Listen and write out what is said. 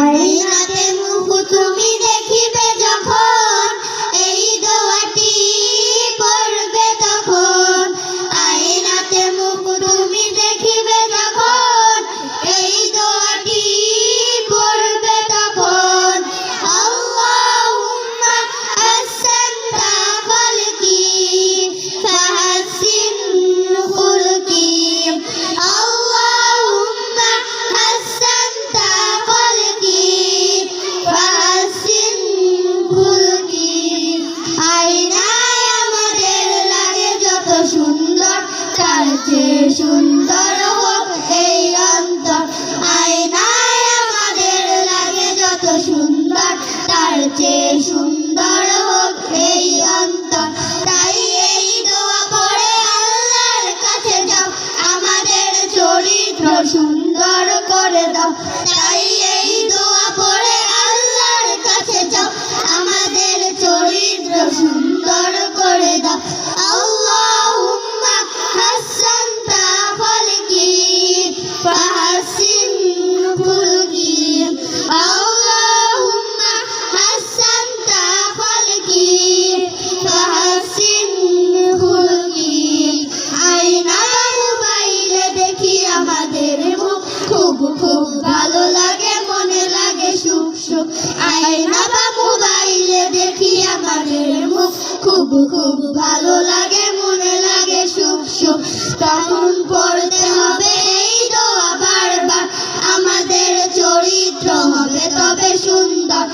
はい。খুলকি আয়নায় আমাদের লাগে যত সুন্দর, তার সুন্দর হোক এই অন্তর। আয়নায় আমাদের লাগে যত সুন্দর, তার সুন্দর হোক এই অন্তর। তাই এই দোয়া পড়ে কাছে যাও, আমাদের চরিত্র সুন্দর করে দাও। আয়না বা মোবাইলে দেখি আমাদের মুখ। খুব খুব ভালো লাগে, মনে লাগে সুখ সুখ। তখন পড়তে হবে এই দোয়া বারবার। আমাদের চরিত্র হবে তবে সুন্দর।